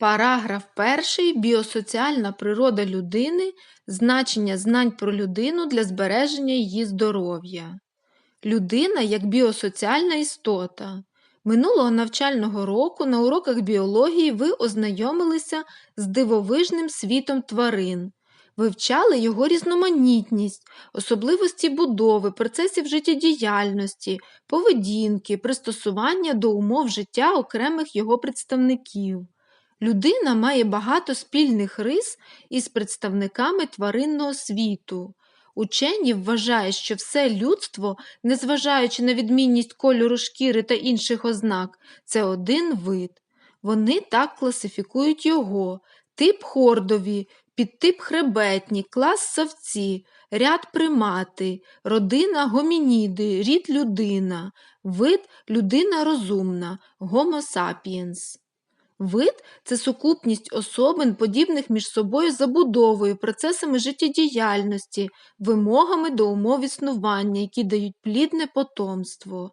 Параграф 1. Біосоціальна природа людини. Значення знань про людину для збереження її здоров'я. Людина як біосоціальна істота. Минулого навчального року на уроках біології ви ознайомилися з дивовижним світом тварин, вивчали його різноманітність, особливості будови, процесів життєдіяльності, поведінки, пристосування до умов життя окремих його представників. Людина має багато спільних рис із представниками тваринного світу. Учені вважають, що все людство, незважаючи на відмінність кольору шкіри та інших ознак, це один вид. Вони так класифікують його: тип хордові, підтип хребетні, клас савці, ряд примати, родина гомініди, рід людина, вид людина розумна, гомо сапієнс. Вид це сукупність особин, подібних між собою забудовою, процесами життєдіяльності, вимогами до умов існування, які дають плідне потомство.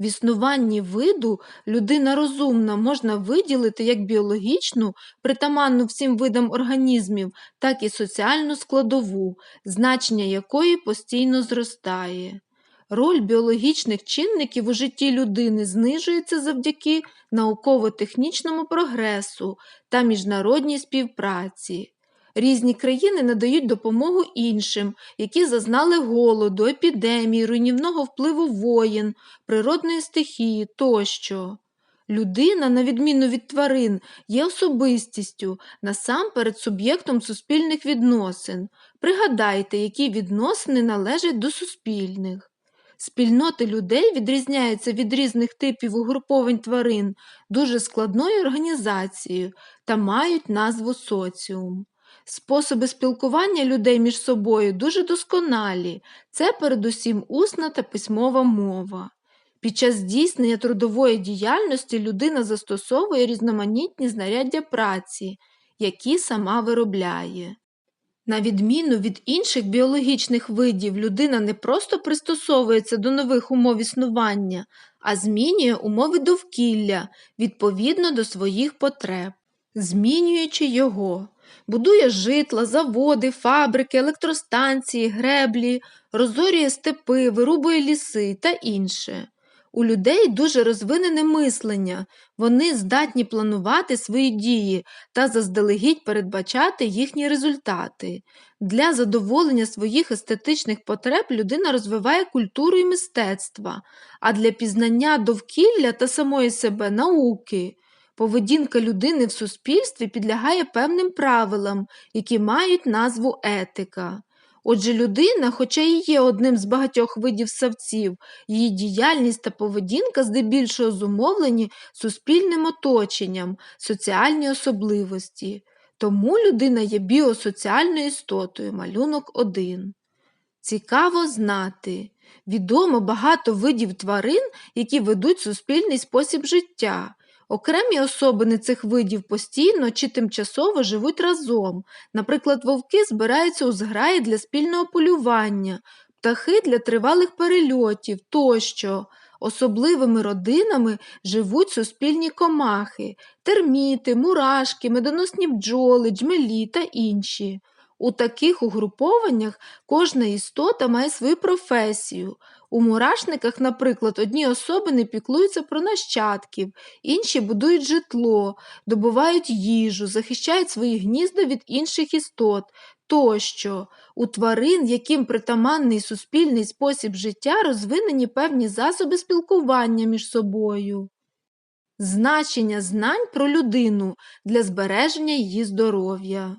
В існуванні виду людина розумна можна виділити як біологічну, притаманну всім видам організмів, так і соціальну складову, значення якої постійно зростає. Роль біологічних чинників у житті людини знижується завдяки науково-технічному прогресу та міжнародній співпраці. Різні країни надають допомогу іншим, які зазнали голоду, епідемії, руйнівного впливу воєн, природної стихії тощо. Людина, на відміну від тварин, є особистістю, насамперед суб'єктом суспільних відносин. Пригадайте, які відносини належать до суспільних. Спільноти людей відрізняються від різних типів угруповань тварин дуже складною організацією та мають назву соціум. Способи спілкування людей між собою дуже досконалі, це передусім усна та письмова мова. Під час здійснення трудової діяльності людина застосовує різноманітні знаряддя праці, які сама виробляє. На відміну від інших біологічних видів, людина не просто пристосовується до нових умов існування, а змінює умови довкілля відповідно до своїх потреб, змінюючи його, будує житла, заводи, фабрики, електростанції, греблі, розорює степи, вирубує ліси та інше. У людей дуже розвинене мислення, вони здатні планувати свої дії та заздалегідь передбачати їхні результати. Для задоволення своїх естетичних потреб людина розвиває культуру і мистецтва, а для пізнання довкілля та самої себе науки. Поведінка людини в суспільстві підлягає певним правилам, які мають назву етика. Отже, людина, хоча і є одним з багатьох видів савців, її діяльність та поведінка здебільшого зумовлені суспільним оточенням, соціальні особливості. Тому людина є біосоціальною істотою, малюнок 1. Цікаво знати. Відомо багато видів тварин, які ведуть суспільний спосіб життя. Окремі особини цих видів постійно чи тимчасово живуть разом. Наприклад, вовки збираються у зграї для спільного полювання, птахи для тривалих перельотів тощо. Особливими родинами живуть суспільні комахи, терміти, мурашки, медоносні бджоли, джмелі та інші. У таких угрупованнях кожна істота має свою професію. У мурашниках, наприклад, одні особини піклуються про нащадків, інші будують житло, добувають їжу, захищають свої гнізда від інших істот тощо. У тварин, яким притаманний суспільний спосіб життя, розвинені певні засоби спілкування між собою. Значення знань про людину для збереження її здоров'я.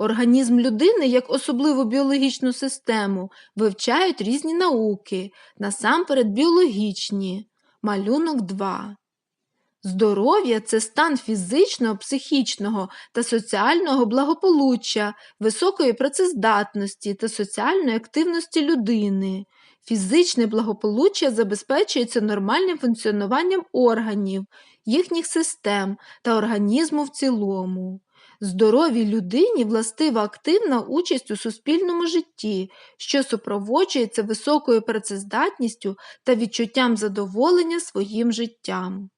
Організм людини як особливу біологічну систему вивчають різні науки, насамперед біологічні. Малюнок 2. Здоров'я це стан фізичного, психічного та соціального благополуччя, високої працездатності та соціальної активності людини. Фізичне благополуччя забезпечується нормальним функціонуванням органів, їхніх систем та організму в цілому. Здоровій людині властива активна участь у суспільному житті, що супроводжується високою працездатністю та відчуттям задоволення своїм життям.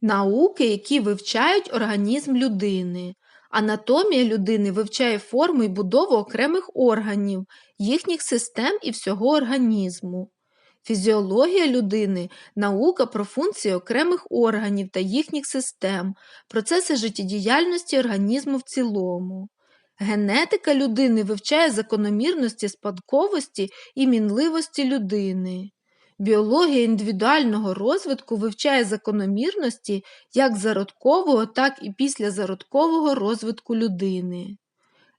Науки, які вивчають організм людини. Анатомія людини вивчає форму і будову окремих органів, їхніх систем і всього організму. Фізіологія людини наука про функції окремих органів та їхніх систем, процеси життєдіяльності організму в цілому. Генетика людини вивчає закономірності спадковості і мінливості людини. Біологія індивідуального розвитку вивчає закономірності як зародкового, так і післязародкового розвитку людини.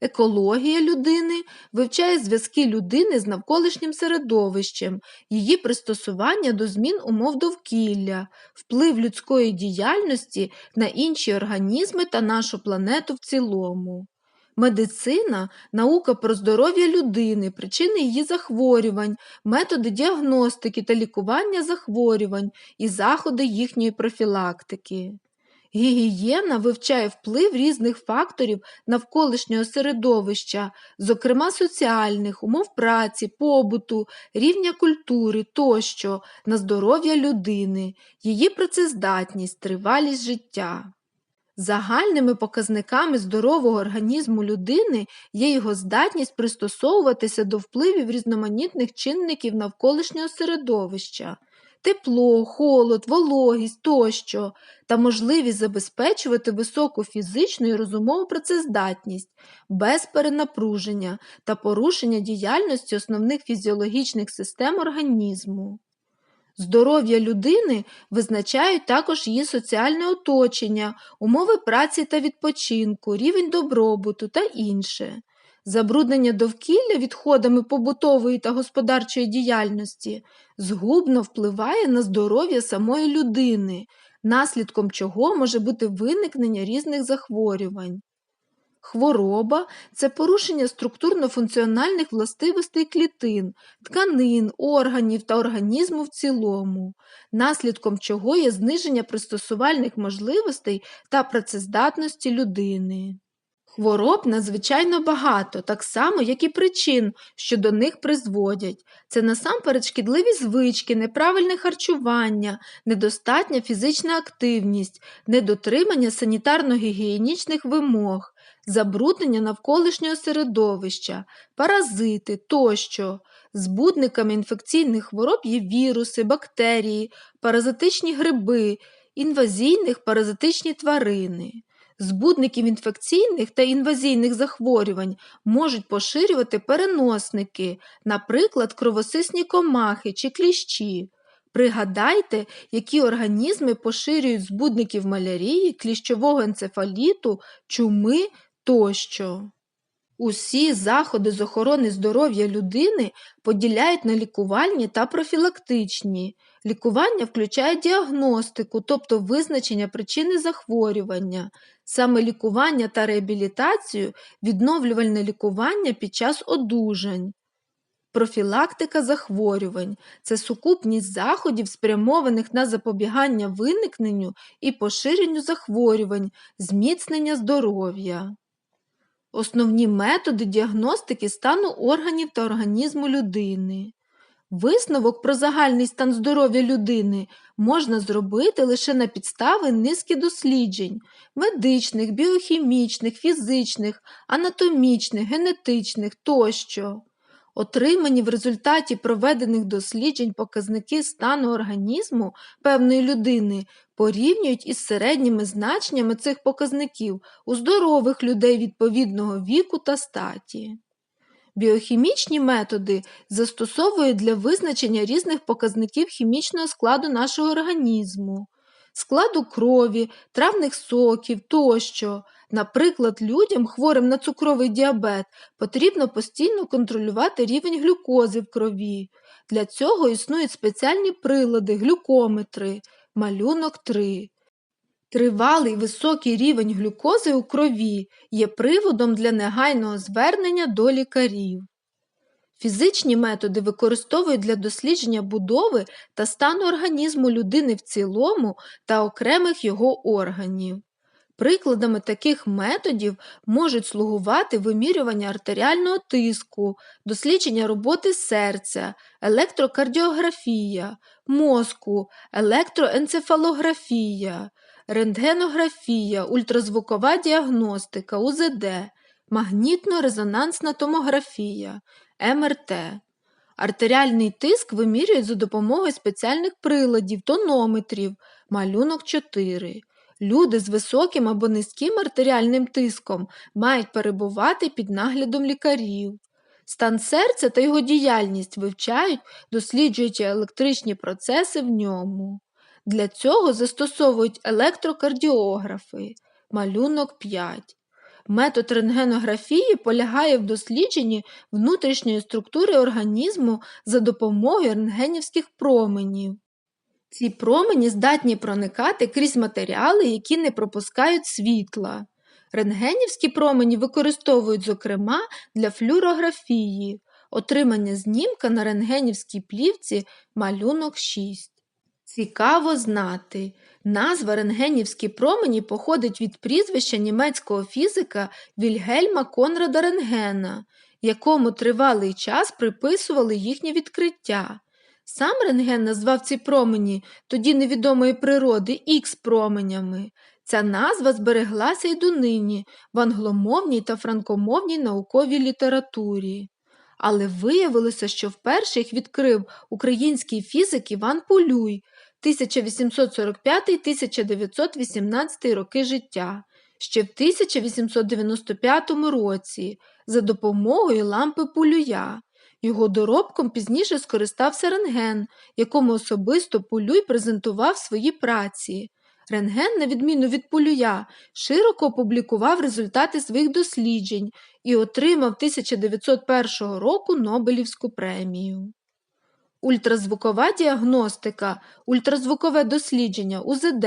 Екологія людини вивчає зв'язки людини з навколишнім середовищем, її пристосування до змін умов довкілля, вплив людської діяльності на інші організми та нашу планету в цілому. Медицина наука про здоров'я людини, причини її захворювань, методи діагностики та лікування захворювань і заходи їхньої профілактики. Гігієна вивчає вплив різних факторів навколишнього середовища, зокрема соціальних, умов праці, побуту, рівня культури тощо, на здоров'я людини, її працездатність, тривалість життя. Загальними показниками здорового організму людини є його здатність пристосовуватися до впливів різноманітних чинників навколишнього середовища, тепло, холод, вологість тощо, та можливість забезпечувати високу фізичну і розумову працездатність без перенапруження та порушення діяльності основних фізіологічних систем організму. Здоров'я людини визначають також її соціальне оточення, умови праці та відпочинку, рівень добробуту та інше. Забруднення довкілля відходами побутової та господарчої діяльності згубно впливає на здоров'я самої людини, наслідком чого може бути виникнення різних захворювань. Хвороба це порушення структурно-функціональних властивостей клітин, тканин, органів та організму в цілому, наслідком чого є зниження пристосувальних можливостей та працездатності людини. Хвороб надзвичайно багато, так само, як і причин, що до них призводять. Це насамперед шкідливі звички, неправильне харчування, недостатня фізична активність, недотримання санітарно-гігієнічних вимог, забруднення навколишнього середовища, паразити тощо. Збудниками інфекційних хвороб є віруси, бактерії, паразитичні гриби, інвазійних паразитичні тварини. Збудників інфекційних та інвазійних захворювань можуть поширювати переносники, наприклад, кровосисні комахи чи кліщі. Пригадайте, які організми поширюють збудників малярії, кліщового енцефаліту, чуми тощо. Усі заходи з охорони здоров'я людини поділяють на лікувальні та профілактичні. Лікування включає діагностику, тобто визначення причини захворювання, саме лікування та реабілітацію, відновлювальне лікування під час одужань. Профілактика захворювань це сукупність заходів, спрямованих на запобігання виникненню і поширенню захворювань, зміцнення здоров'я. Основні методи діагностики стану органів та організму людини. Висновок про загальний стан здоров'я людини можна зробити лише на підстави низки досліджень медичних, біохімічних, фізичних, анатомічних, генетичних тощо. Отримані в результаті проведених досліджень показники стану організму певної людини порівнюють із середніми значеннями цих показників у здорових людей відповідного віку та статі. Біохімічні методи застосовують для визначення різних показників хімічного складу нашого організму, складу крові, травних соків тощо. Наприклад, людям, хворим на цукровий діабет, потрібно постійно контролювати рівень глюкози в крові. Для цього існують спеціальні прилади, глюкометри, малюнок 3. Тривалий високий рівень глюкози у крові є приводом для негайного звернення до лікарів. Фізичні методи використовують для дослідження будови та стану організму людини в цілому та окремих його органів. Прикладами таких методів можуть слугувати вимірювання артеріального тиску, дослідження роботи серця, електрокардіографія, мозку, електроенцефалографія, рентгенографія, ультразвукова діагностика, УЗД, магнітно-резонансна томографія, МРТ. Артеріальний тиск вимірюють за допомогою спеціальних приладів, тонометрів, малюнок 4. Люди з високим або низьким артеріальним тиском мають перебувати під наглядом лікарів. Стан серця та його діяльність вивчають, досліджуючи електричні процеси в ньому. Для цього застосовують електрокардіографи, малюнок 5. Метод рентгенографії полягає в дослідженні внутрішньої структури організму за допомогою рентгенівських променів. Ці промені здатні проникати крізь матеріали, які не пропускають світла. Рентгенівські промені використовують, зокрема, для флюорографії, отримання знімка на рентгенівській плівці малюнок 6. Цікаво знати, назва рентгенівські промені походить від прізвища німецького фізика Вільгельма Конрада Рентгена, якому тривалий час приписували їхнє відкриття. Сам рентген назвав ці промені тоді невідомої природи ікс променями. Ця назва збереглася й донині в англомовній та франкомовній науковій літературі. Але виявилося, що вперше їх відкрив український фізик Іван Полюй 1845-1918 роки життя, ще в 1895 році за допомогою лампи Полюя. Його доробком пізніше скористався рентген, якому особисто Полюй презентував свої праці. Рентген, на відміну від Полюя, широко опублікував результати своїх досліджень і отримав 1901 року Нобелівську премію. Ультразвукова діагностика, ультразвукове дослідження УЗД,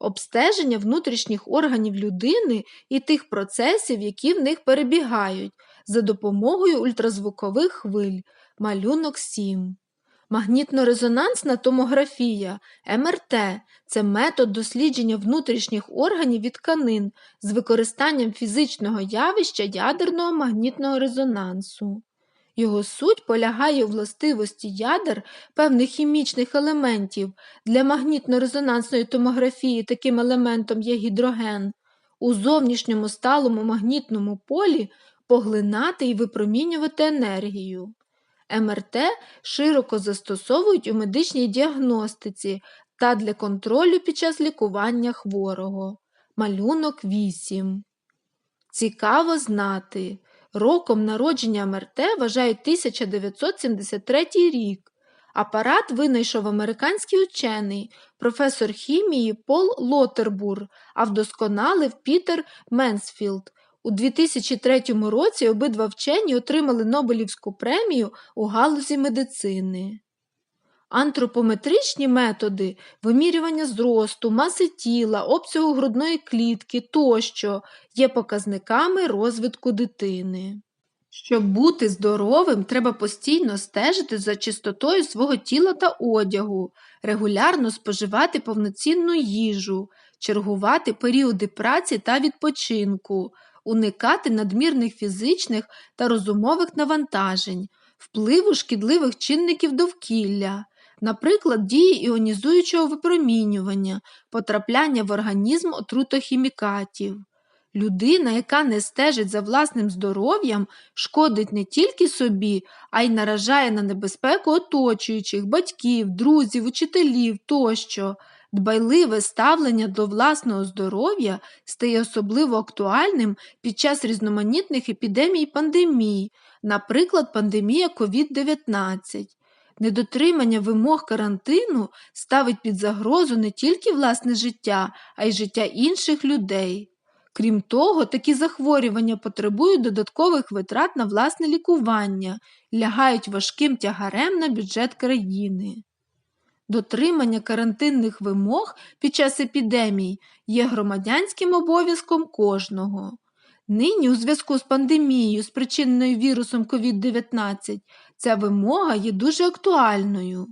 обстеження внутрішніх органів людини і тих процесів, які в них перебігають, за допомогою ультразвукових хвиль, малюнок 7. Магнітно-резонансна томографія МРТ це метод дослідження внутрішніх органів і тканин з використанням фізичного явища ядерного магнітного резонансу. Його суть полягає у властивості ядер певних хімічних елементів. Для магнітно-резонансної томографії таким елементом є гідроген. У зовнішньому сталому магнітному полі поглинати і випромінювати енергію. МРТ широко застосовують у медичній діагностиці та для контролю під час лікування хворого. Малюнок 8. Цікаво знати. Роком народження МРТ вважають 1973 рік. Апарат винайшов американський учений, професор хімії Пол Лотербур, а вдосконалив Пітер Менсфілд. У 2003 році обидва вчені отримали Нобелівську премію у галузі медицини. Антропометричні методи вимірювання зросту, маси тіла, обсягу грудної клітки тощо є показниками розвитку дитини. Щоб бути здоровим, треба постійно стежити за чистотою свого тіла та одягу, регулярно споживати повноцінну їжу, чергувати періоди праці та відпочинку, уникати надмірних фізичних та розумових навантажень, впливу шкідливих чинників довкілля наприклад, дії іонізуючого випромінювання, потрапляння в організм отрутохімікатів. Людина, яка не стежить за власним здоров'ям, шкодить не тільки собі, а й наражає на небезпеку оточуючих, батьків, друзів, учителів тощо. Дбайливе ставлення до власного здоров'я стає особливо актуальним під час різноманітних епідемій пандемій, наприклад, пандемія COVID-19. Недотримання вимог карантину ставить під загрозу не тільки власне життя, а й життя інших людей. Крім того, такі захворювання потребують додаткових витрат на власне лікування, лягають важким тягарем на бюджет країни. Дотримання карантинних вимог під час епідемій є громадянським обов'язком кожного. Нині, у зв'язку з пандемією, спричиненою вірусом COVID-19, ця вимога є дуже актуальною.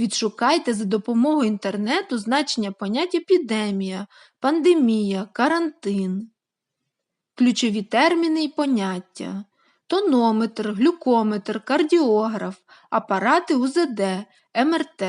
Відшукайте за допомогою інтернету значення понять епідемія, пандемія, карантин. Ключові терміни і поняття тонометр, глюкометр, кардіограф, апарати УЗД, МРТ.